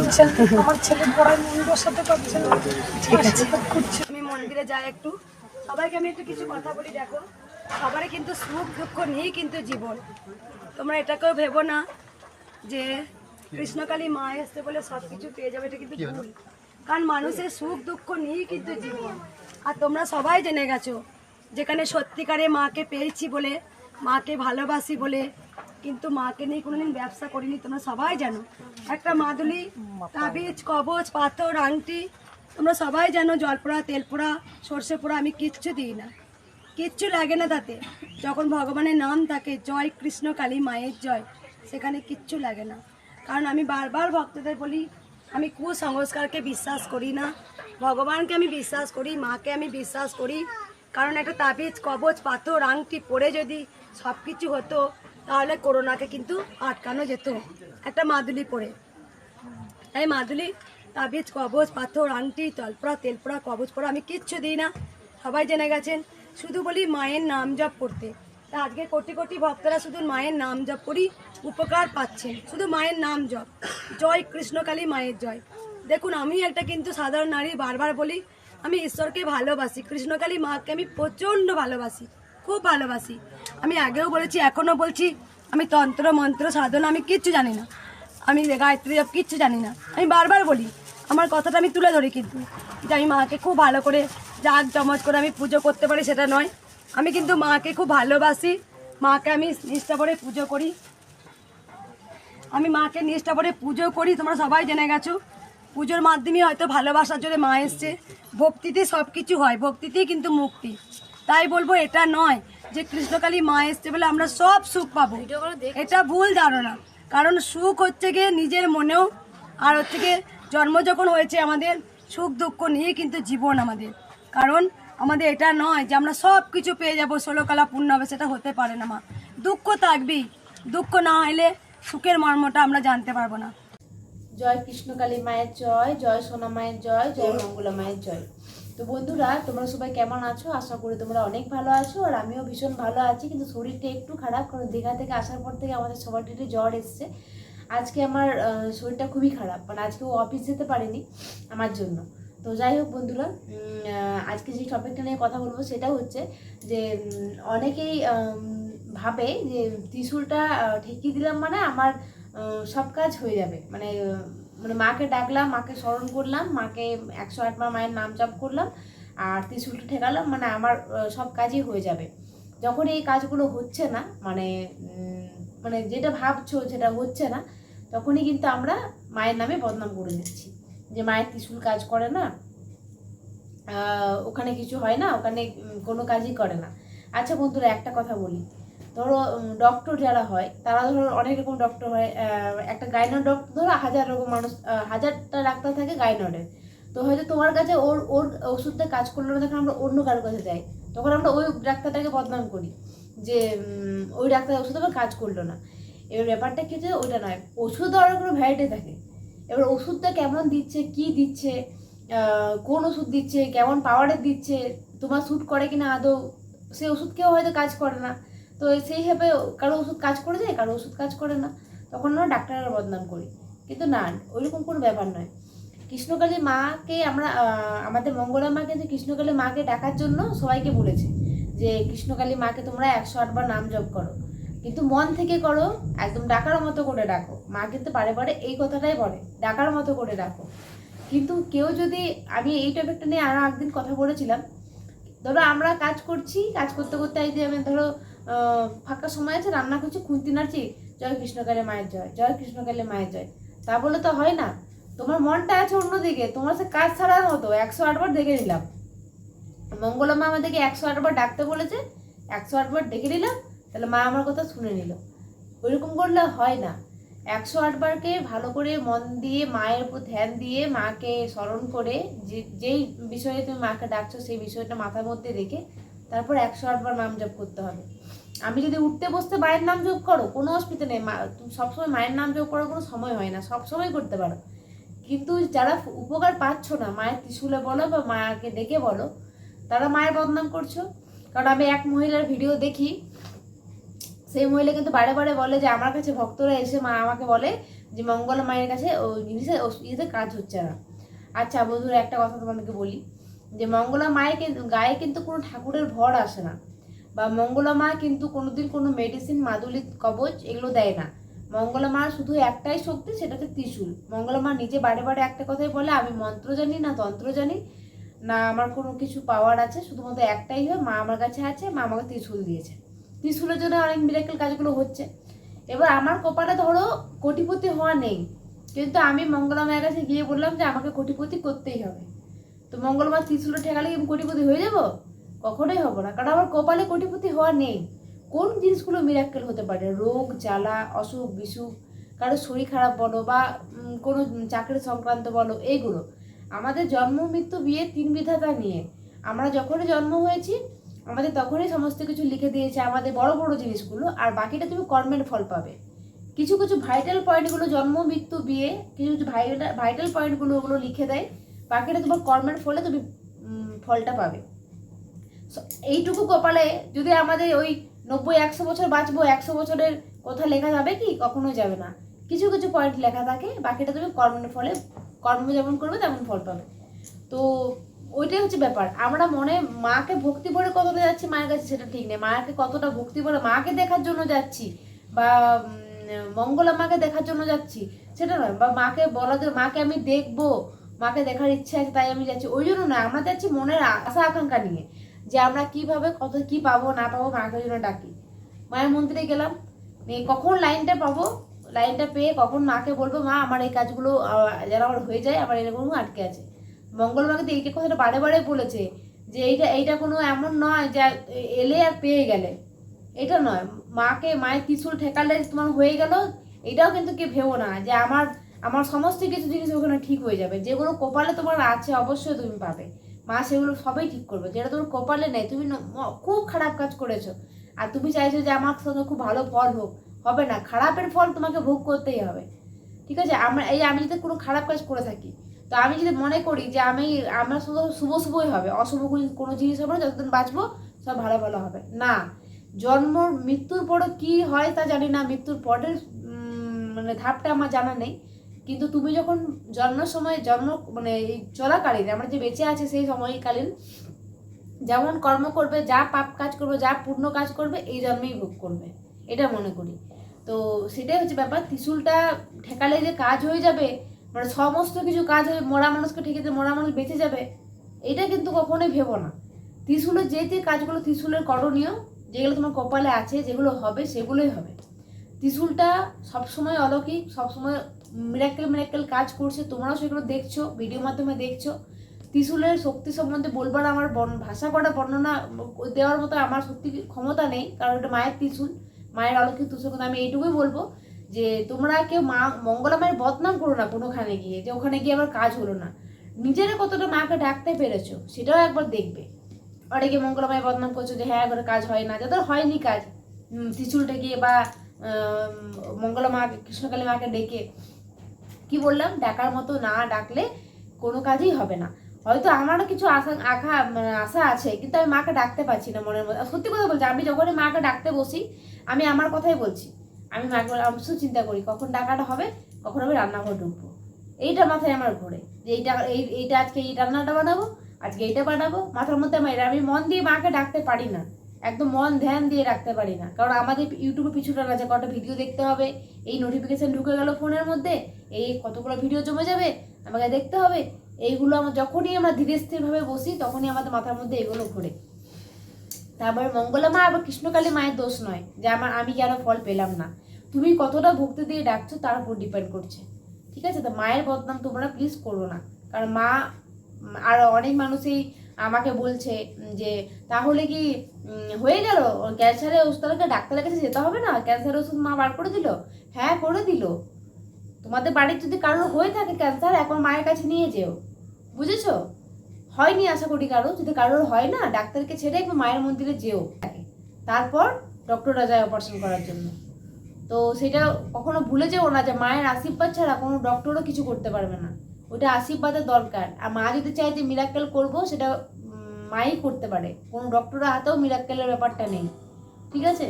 আমার ছেলে পড়ায় মন বসাতে পারছে না। আমি মন্দিরে যাই একটু। সবাইকে আমি একটু কিছু কথা বলি দেখো। সবারই কিন্তু সুখ দুঃখ নিয়েই কিন্তু জীবন। তোমরা এটাকেও ভেবো না যে কৃষ্ণকালী মা এসছে বলে সব কিছু পেয়ে যাবে এটা কিন্তু ভুল। কারণ মানুষের সুখ দুঃখ নিয়েই কিন্তু জীবন। আর তোমরা সবাই জেনে গেছো যেখানে সত্যিকারে মাকে পেয়েছি বলে মাকে ভালোবাসি বলে কিন্তু মাকে নিয়ে কোনোদিন ব্যবসা করিনি, তোমরা সবাই জানো। একটা মাদুলি তাবিজ কবচ পাথর, আংটি, তোমরা সবাই জানো, জলপোড়া, তেলপোড়া সর্ষে পোড়া আমি কিচ্ছু দিই না। কিচ্ছু লাগে না তাতে। যখন ভগবানের নাম থাকে, জয় কৃষ্ণ কালী মায়ের জয়, সেখানে কিচ্ছু লাগে না। কারণ আমি বারবার ভক্তদের বলি, আমি কুসংস্কারকে বিশ্বাস করি না। ভগবানকে আমি বিশ্বাস করি, মাকে আমি বিশ্বাস করি। কারণ একটা তাবিজ কবচ পাথর, আংটি পরে যদি সব কিছু হতো তাহলে করোনাকে কিন্তু আটকানো যেত। একটা মাদুলি পরে। তাই মাদুলি, তাবিজ, কবজ, পাথর, আংটি, তলপড়া, তেলপড়া, কবজ পড়া আমি কিচ্ছু দিই না। সবাই জেনে গেছেন, শুধু বলি মায়ের নাম জপ করতে। তা আজকে কোটি কোটি ভক্তরা শুধু মায়ের নাম জপ করি উপকার পাচ্ছেন। শুধু মায়ের নাম জপ। জয় কৃষ্ণকালী মায়ের জয়। দেখুন, আমি একটা কিন্তু সাধারণ নারী, বারবার বলি, আমি ঈশ্বরকে ভালোবাসি। কৃষ্ণকালী মাকে আমি প্রচণ্ড ভালোবাসি, খুব ভালোবাসি। আমি আগেও বলেছি, এখনও বলছি আমি তন্ত্র, মন্ত্র, সাধনা, আমি কিচ্ছু জানি না। আমি গায়ত্রী জপ কিচ্ছু জানি না। আমি বারবার বলি, আমার কথাটা আমি তুলে ধরি কিন্তু। যে আমি মাকে খুব ভালো করে জাগ জমজ করে আমি পুজো করতে পারি সেটা নয়। আমি কিন্তু মাকে খুব ভালোবাসি। মাকে আমি নিষ্ঠা করে পুজো করি। আমি মাকে নিষ্ঠা করে পুজো করি, তোমরা সবাই জেনে গেছো। পুজোর মাধ্যমে হয়তো ভালোবাসার জন্য মা এসছে। ভক্তিতে সব কিছু হয়, ভক্তিতেই কিন্তু মুক্তি। তাই বলব, এটা নয়। যে কৃষ্ণকালী মা এসছে বলে আমরা সব সুখ পাবো। এটা ভুল ধারণা। কারণ সুখ হচ্ছে গিয়ে নিজের মনেও আর হচ্ছে গিয়ে জন্ম যখন হয়েছে আমাদের সুখ দুঃখ নিয়ে কিন্তু জীবন আমাদের। কারণ আমাদের এটা নয় যে আমরা সব কিছু পেয়ে যাব ষোলোকালা পূর্ণ হবে সেটা হতে পারে না মা। দুঃখ থাকবেই। দুঃখ না হলে সুখের মর্মটা আমরা জানতে পারব না। জয় কৃষ্ণকালী মায়ের জয় জয় সোনা মায়ের জয় জয় মঙ্গলা মায়ের জয়। তো বন্ধুরা, তোমরা সবাই কেমন আছো? আশা করি তোমরা অনেক ভালো আছো আর আমিও ভীষণ ভালো আছি, কিন্তু শরীরটা একটু খারাপ কারণ দীঘা থেকে আসার পর থেকে আমাদের সবার একটু জ্বর এসছে। আজকে আমার শরীরটা খুবই খারাপ মানে আজকে ও অফিস যেতে পারেনি আমার জন্য। তো যাই হোক বন্ধুরা আজকে যে টপিকটা নিয়ে কথা বলব সেটা হচ্ছে যে অনেকেই ভাবে যে ত্রিশুলটা ঠেকিয়ে দিলাম মানে আমার সব কাজ হয়ে যাবে মানে মানে মাকে ডাকলাম, মাকে স্মরণ করলাম, মাকে একশো আটবার মায়ের নাম জপ করলাম, আর ত্রিশুলটা ঠেকালাম মানে আমার সব কাজই হয়ে যাবে। যখন এই কাজগুলো হচ্ছে না মানে মানে যেটা ভাবছ যেটা হচ্ছে না, তখনই কিন্তু আমরা মায়ের নামে বদনাম করে দিচ্ছি। যে মায়ের ত্রিশুল কাজ করে না ওখানে কিছু হয় না, ওখানে কোনো কাজই করে না। আচ্ছা বন্ধুরা, একটা কথা বলি। ধরো ডক্টর যারা হয়, তারা ধরো অনেক রকম ডক্টর হয় একটা গাইনর ডক্টর ধরো হাজার রকম মানুষ হাজারটা ডাক্তার থাকে গাইনরের তো হয়তো তোমার কাছে ওর ওর ওষুধটা কাজ করল না, তখন আমরা অন্য কারোর কাছে যাই। তখন আমরা ওই ডাক্তারটাকে বদনাম করি, যে ওই ডাক্তার ওষুধ আবার কাজ করল না। এবার ব্যাপারটা কি যে ওইটা নয় ওষুধ অনেক কোনো ভ্যারাইটি থাকে। এবার ওষুধটা কেমন দিচ্ছে, কি দিচ্ছে কোন ওষুধ দিচ্ছে, কেমন পাওয়ারের দিচ্ছে, তোমার শ্যুট করে কিনা আদৌ সেই ওষুধ কেউ হয়তো কাজ করে না। তো সেইভাবে কারও ওষুধ কাজ করে যায়, কারও ওষুধ কাজ করে না। তখন আমরা ডাক্তারের বদনাম করি। কিন্তু না, ওইরকম কোনো ব্যাপার নয়। কৃষ্ণকালী মাকে আমরা আমাদের মঙ্গলা মাকে যে কৃষ্ণকালী মাকে ডাকার জন্য সবাইকে বলেছে যে, কৃষ্ণকালী মাকে তোমরা একশো আটবার নাম জপ করো। কিন্তু মন থেকে করো, একদম ডাকার মতো করে ডাকো। মা কিন্তু বারে বারে এই কথাটাই বলে, ডাকার মতো করে ডাকো। কিন্তু কেউ যদি, আমি এই টপিকটা নিয়ে আরও একদিন কথা বলেছিলাম। ধরো আমরা কাজ করছি, কাজ করতে করতে এই যে আমি ধরো ফাঁকা সময় আছে, রান্না করছি খুন্তি নাড়ছি, জয় কৃষ্ণকালে মায়ের জয় জয় কৃষ্ণকালে মায়ের জয়। তা বলে তো হয় না। তোমার মনটা আছে অন্যদিকে, তোমার সে কাজ ছাড়ার মতো, একশো আটবার দেখে নিলাম। মঙ্গলা মা আমাদেরকে একশো আটবার ডাকতে বলেছে, একশো আটবার ডেকে নিলাম তাহলে মা আমার কথা শুনে নিল। ওইরকম করলে হয় না। একশো আটবারকে ভালো করে মন দিয়ে, মায়ের উপর ধ্যান দিয়ে, মাকে স্মরণ করে, যে, যেই বিষয়ে তুমি মাকে ডাকছো, সেই বিষয়টা মাথার মধ্যে রেখে তারপর একশো আটবার নাম জপ করতে হবে। আমি যদি উঠতে বসতে মায়ের নাম জপ করো, কোনো অসুবিধা নেই মা তুমি সবসময় মায়ের নাম জপ করার কোনো সময় হয় না, সবসময় করতে পারো। কিন্তু যারা উপকার পাচ্ছ না, মায়ের ত্রিশুলে বলো বা মাকে ডেকে বলো, তারা মায়ের বদনাম করছ। কারণ আমি এক মহিলার ভিডিও দেখি, সেই মহিলা কিন্তু বারে বারে বলে যে, আমার কাছে ভক্তরা এসে মা আমাকে বলে যে, মঙ্গল মায়ের কাছে ওই জিনিসে ও- ইয়েতে কাজ হচ্ছে না। আচ্ছা বন্ধুরা, একটা কথা তোমাদেরকে বলি। যে মঙ্গলা মায়ের গায়ে কিন্তু কোনো ঠাকুরের ভর আসে না। বা মঙ্গলা মা কিন্তু কোনোদিন কোনো মেডিসিন মাদুলি, কবচ এগুলো দেয় না। মঙ্গলা মার শুধু একটাই শক্তি সেটা হচ্ছে ত্রিশূল। মঙ্গলা মা নিজে বারে বারে একটা কথাই বলে, আমি মন্ত্র জানি না তন্ত্র জানি, না আমার কোনো কিছু পাওয়ার আছে, শুধুমাত্র একটাই হয়, মা আমার কাছে আছে, মা আমাকে ত্রিশূল দিয়েছে। ত্রিশূলের জন্য অনেক মিরাকেল কাজগুলো হচ্ছে। এবার আমার কপালে ধরো কোটিপতি হওয়া নেই। কিন্তু আমি মঙ্গলা মায়ের কাছে গিয়ে বললাম যে, আমাকে কোটিপতি করতেই হবে। তো মঙ্গলবার ত্রিশূলে ঠেকালে আমি কোটিপতি হয়ে যাব? কখনোই হব না, কারণ আমার কপালে কোটিপতি হওয়া নেই। কোন জিনিসগুলো মিরাক্কেল হতে পারে? রোগ, জ্বালা, অসুখ, বিসুখ, কারও শরীর খারাপ বলো বা কোনো চাকরি সংক্রান্ত বলো, এইগুলো। আমাদের জন্ম, মৃত্যু বিয়ে তিন বিধাতা নিয়ে আমরা যখনই জন্ম হয়েছি, আমাদের তখনই সমস্ত কিছু লিখে দিয়েছে আমাদের বড় বড় জিনিসগুলো, আর বাকিটা তুমি কর্মের ফল পাবে। কিছু কিছু ভাইটাল পয়েন্টগুলো জন্ম, মৃত্যু, বিয়ে, কিছু কিছু ভাইটাল ভাইটাল পয়েন্টগুলো ওগুলো লিখে দেয়। বাকিটা তোমার কর্মের ফলে তুমি ফলটা পাবে। এইটুকু কপালে যদি আমাদের ওই নব্বই, একশো বছর বাঁচবো, একশো বছরের কথা লেখা যাবে কি? কখনোই যাবে না। কিছু কিছু পয়েন্ট লেখা থাকে, বাকিটা তুমি কর্মের ফলে, কর্ম যেমন করবে, তেমন ফল পাবে। তো, ওইটাই হচ্ছে ব্যাপার। আমরা মনে মাকে ভক্তি ভরে কতটা যাচ্ছি মায়ের কাছে সেটা ঠিক নেই। মাকে কতটা ভক্তি ভরে মাকে দেখার জন্য যাচ্ছি বা মঙ্গলা মাকে দেখার জন্য যাচ্ছি, সেটা নয়। বা মাকে বলা মাকে আমি দেখব। মাকে দেখার ইচ্ছা আছে, তাই আমি যাচ্ছি। ওই জন্য না, আমরা যাচ্ছি মনের আশা আকাঙ্ক্ষা নিয়ে, যে আমরা কীভাবে কত কি পাবো, না পাবো, মাকে জন্য ডাকি। মায়ের মন্দিরে গেলাম কখন লাইনটা পাবো, লাইনটা পেয়ে কখন মাকে বলব, মা, আমার এই কাজগুলো যেন আমার হয়ে যায়, আমার এরকম আটকে আছে। মঙ্গল মাকে তো এই কথাটা বারে বারে বলেছে, যে এইটা এইটা কোনো এমন নয়, যে এলে আর পেয়ে গেলে। এটা নয়। মাকে, মায়ের ত্রিশুল ঠেকালে তোমার হয়ে গেল, এটাও কিন্তু কেউ ভেবো না, যে আমার আমার সমস্ত কিছু জিনিস ওখানে ঠিক হয়ে যাবে। যেগুলো কপালে তোমার আছে, অবশ্যই তুমি পাবে। মা সেগুলো সবই ঠিক করবে। যেটা তোমার কপালে নেই, তুমি খুব খারাপ কাজ করেছ। আর তুমি চাইছো যে আমার সঙ্গে খুব ভালো ফল হোক। হবে না। খারাপের ফল তোমাকে ভোগ করতেই হবে। ঠিক আছে? আমরা এই আমি যদি কোনো খারাপ কাজ করে থাকি, তো আমি যদি মনে করি যে আমি আমার শুধু শুভ শুভই হবে। অশুভ কোনো- জিনিস হবে না। যতদিন বাঁচবো, সব ভালো ভালো হবে। না। জন্ম, মৃত্যুর পরও কি হয় তা জানি না। মৃত্যুর পরের মানে ধাপটা আমার জানা নেই। কিন্তু তুমি যখন জন্মের সময় জন্ম মানে এই চলাকালীন আমরা যে বেঁচে আছে সেই সময়কালীন, যেমন কর্ম করবে, যা পাপ কাজ করবে, যা পূর্ণ কাজ করবে, এই জন্মেই ভোগ করবে। এটা মনে করি। তো সেটাই হচ্ছে ব্যাপার। ত্রিশুলটা ঠেকালে যে কাজ হয়ে যাবে মানে সমস্ত কিছু কাজ হয়ে মরা মানুষকে ঠেকে যে মরা মানুষ বেঁচে যাবে, এটা কিন্তু কখনোই ভেবো না। ত্রিশুলের যে যে কাজগুলো ত্রিশুলের করণীয়, যেগুলো তোমার কপালে আছে, যেগুলো হবে, সেগুলোই হবে। ত্রিশুলটা সবসময় অলৌকিক, সবসময় মিরাক্কেল মিরাক্কেল কাজ করছে, তোমরাও সেগুলো দেখছ ভিডিও মাধ্যমে দেখছ। ত্রিশুলের শক্তি সম্বন্ধে বলবার আমার ভাষা করা বর্ণনা দেওয়ার মতো আমার সত্যি ক্ষমতা নেই, কারণ এটা মায়ের ত্রিশুল, মায়ের অলৌকিক ত্রিশুল আমি এইটুকুই বলব যে, তোমরা কেউ মা, মঙ্গলা মায়ের বদনাম করো না কোনোখানে গিয়ে, যে ওখানে গিয়ে আবার কাজ হলো না। নিজেরা কতটা মাকে ডাকতে পেরেছ, সেটাও একবার দেখবে। অনেকে মঙ্গলা মায়ের বদনাম করছ যে হ্যাঁ করে কাজ হয় না যাদের হয়নি কাজ। ত্রিশুলটা গিয়ে বা মঙ্গলা মা, কৃষ্ণকালী মাকে ডেকে কি বললাম? ডাকার মতো না ডাকলে কোনো কাজই হবে না। হয়তো আমারও কিছু আশা আঁকা মানে আশা আছে, কিন্তু আমি মাকে ডাকতে পারছি না মনের মধ্যে। সত্যি কথা বলছি, আমি যখনই মাকে ডাকতে বসি, আমি আমার কথাই বলছি। আমি মাকে শুধু চিন্তা করি, কখন ডাকাটা হবে, কখন আমি রান্নাঘর ঢুকবো? এইটা মাথায় আমার ঘোরে যে এইটা, এই, এইটা আজকে এই রান্নাটা বানাবো, আজকে এইটা বানাবো, মাথার মধ্যে আমার আমি মন দিয়ে মাকে ডাকতে পারি না। একদম মন ধ্যান দিয়ে রাখতে পারি না। কারণ আমাদের ইউটিউবে পিছুটা আছে কটা ভিডিও দেখতে হবে, এই নোটিফিকেশান ঢুকে গেল ফোনের মধ্যে, এই কতগুলো ভিডিও জমে যাবে, আমাকে দেখতে হবে। এইগুলো আমার যখনই আমরা ধীরে স্থিরভাবে বসি, তখনই আমাদের মাথার মধ্যে এগুলো ঘোরে। তারপরে মঙ্গলা মা আবার কৃষ্ণকালী মায়ের দোষ নয়, যে আমার আমি কেন ফল পেলাম না। তুমি কতটা ভক্তি দিয়ে ডাকছো তার উপর ডিপেন্ড করছে। ঠিক আছে? তো মায়ের বদনাম তোমরা প্লিজ করো না। কারণ মা আর অনেক মানুষই আমাকে বলছে যে তাহলে কি হয়ে গেল? ক্যান্সারের ওষুধটাকে ডাক্তারের কাছে যেতে হবে না? ক্যান্সারের ওষুধ মা বার করে দিল? হ্যাঁ করে দিল। তোমাদের বাড়ির যদি কারোর হয়ে থাকে ক্যান্সার এখন মায়ের কাছে নিয়ে যেও। বুঝেছ? হয়নি আশা করি কারও। যদি কারোর হয় না, ডাক্তারকে ছেড়ে একটু মায়ের মন্দিরে যেও। তারপর ডক্টররা যায় অপারেশন করার জন্য। তো সেটা কখনো ভুলে যেও না যে মায়ের আশীর্বাদ ছাড়া কোনো ডক্টরও কিছু করতে পারবে না। ওটা আশীর্বাদের দরকার। আর মা যদি চায় যে মিরাক্কেল করব, সেটা মাই করতে পারে। কোনো ডক্টরের হাতেও মিরাক্কেলের ব্যাপারটা নেই। ঠিক আছে?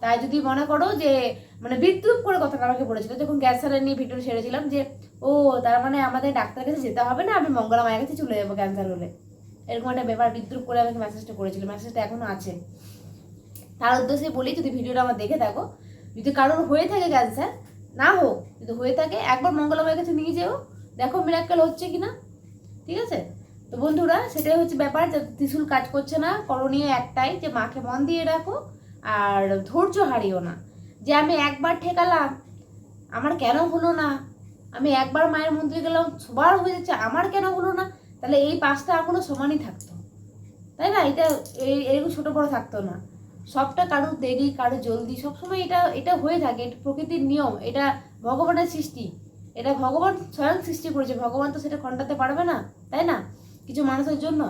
তাই যদি মনে করো যে মানে বিদ্রুপ করে কথাটা আমাকে বলেছিল, যখন গ্যাস ক্যান্সারের নিয়ে ভিডিও ছেড়েছিলাম যে, ও, তার মানে আমাদের ডাক্তার কাছে যেতে হবে না, আমি মঙ্গলা মায়ের কাছে চলে যাব ক্যান্সার হলে এরকম একটা ব্যাপার বিদ্রুপ করে আমাকে মেসেজটা করেছিল। মেসেজটা এখনও আছে। তার উদ্দেশ্যে বলি, যদি ভিডিওটা আমার দেখে থাকো, যদি কারোর হয়ে থাকে ক্যান্সার না হোক, যদি হয়ে থাকে, একবার মঙ্গলা মায়ের কাছে নিয়ে যেও। দেখো মিরাক্কেল হচ্ছে কিনা? ঠিক আছে? তো বন্ধুরা, সেটাই হচ্ছে ব্যাপার যে ত্রিশুল কাজ করছে না। করণীয় একটাই যে মাকে মন দিয়ে রাখো আর ধৈর্য হারিও না। যে আমি একবার ঠেকালাম, আমার কেন হলো না? আমি একবার মায়ের মন্দিরে গেলাম, সবার হয়ে যাচ্ছে, আমার কেন হলো না? তাহলে এই পাঁচটা আঙুলও সমানই থাকতো। তাই না? এটা এই- এরকম ছোটো বড়ো থাকতো না। সবটা কারও দেরি কারও জলদি, সবসময় এটা এটা হয়ে থাকে। এটা প্রকৃতির নিয়ম, এটা ভগবানের সৃষ্টি। এটা ভগবান স্বয়ং সৃষ্টি করেছে। ভগবান তো সেটা খণ্ডাতে পারবে না, তাই না? কিছু মানুষের জন্য।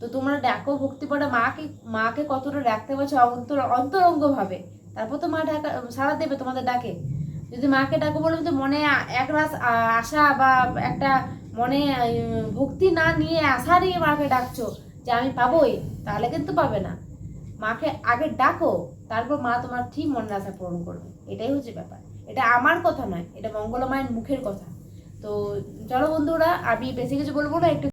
তো তোমরা ডাকো ভক্তি পড়ে মাকে মাকে কতটা ডাকতে পারছ অন্তর অন্তরঙ্গ ভাবে তারপর তো মা ডাকা সাড়া দেবে তোমাদের ডাকে। যদি মাকে ডাকো বলবে যে মনে একরাশ আ- আশা বা একটা মনে ভক্তি না নিয়ে আশা নিয়ে মাকে ডাকছো যে আমি পাবোই, তাহলে কিন্তু পাবে না। মাকে আগে ডাকো, তারপর মা তোমার ঠিক মনের আশা পূরণ করবে। এটাই হচ্ছে ব্যাপার। এটা আমার কথা নয়, এটা মঙ্গলমায়ের মুখের কথা। তো চলো বন্ধুরা, আমি বেশি কিছু বলব না, একটু